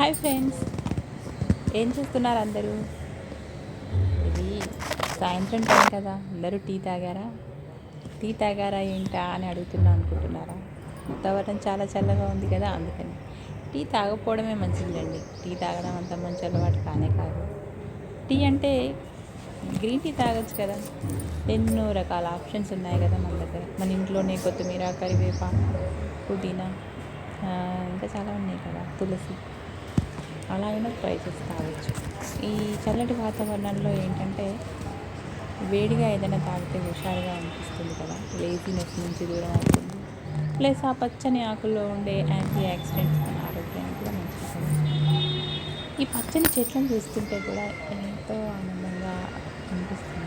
Hi friends. ఏం చేస్తున్నారు అందరూ? ఇది సాయంత్రం టైం కదా. అందరూ టీ తాగారా? టీ తాగారా ఏంటా అని అడుగుతున్నా అనుకుంటున్నారా? వాతావరణం చాలా చల్లగా ఉంది కదా అందుకని. టీ తాగకపోవడమే మంచిదిలేండి టీ తాగడం అంత మంచి అలవాటు కానే కాదు. టీ అంటే గ్రీన్ టీ తాగొచ్చు కదా. ఎన్నో రకాల ఆప్షన్స్ ఉన్నాయి కదా మన దగ్గర. మన ఇంట్లోనే కొత్తిమీర కరివేప పుదీనా ఇంకా చాలా ఉన్నాయి కదా. తులసి. అలా అయినా ట్రై చేసి తాగొచ్చు ఈ చల్లటి వాతావరణంలో ఏంటంటే వేడిగా ఏదైనా తాగితే హుషారుగా అనిపిస్తుంది కదా. లేజినెస్ నుంచి దూరం అవుతుంది. ప్లస్ ఆ పచ్చని ఆకుల్లో ఉండే యాంటీ ఆక్సిడెంట్స్ మన ఆరోగ్యానికి కూడా మంచిది. ఈ పచ్చని చెట్లను చూస్తుంటే కూడా ఎంతో ఆనందంగా అనిపిస్తుంది.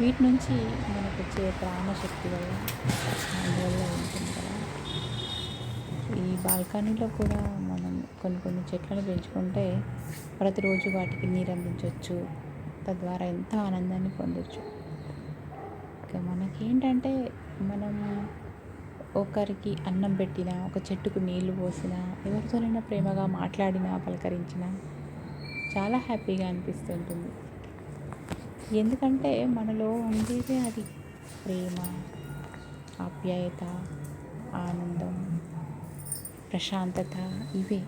వీటి నుంచి మనకు వచ్చే ప్రాణశక్తి వల్ల అందువల్ల ఉంటుంది కదా. ఈ బాల్కనీలో కూడా మనం కొన్ని కొన్ని చెట్లను పెంచుకుంటే ప్రతిరోజు వాటికి నీరు అందించవచ్చు తద్వారా ఎంతో ఆనందాన్ని పొందొచ్చు. ఇక మనకేంటంటే మనం ఒకరికి అన్నం పెట్టినా ఒక చెట్టుకు నీళ్ళు పోసినా ఎవరితోనైనా ప్రేమగా మాట్లాడినా పలకరించినా చాలా హ్యాపీగా అనిపిస్తుంటుంది. ఎందుకంటే మనలో ఉండేదే అది ప్రేమ ఆప్యాయత ఆనందం ప్రశాంతత ఇవే.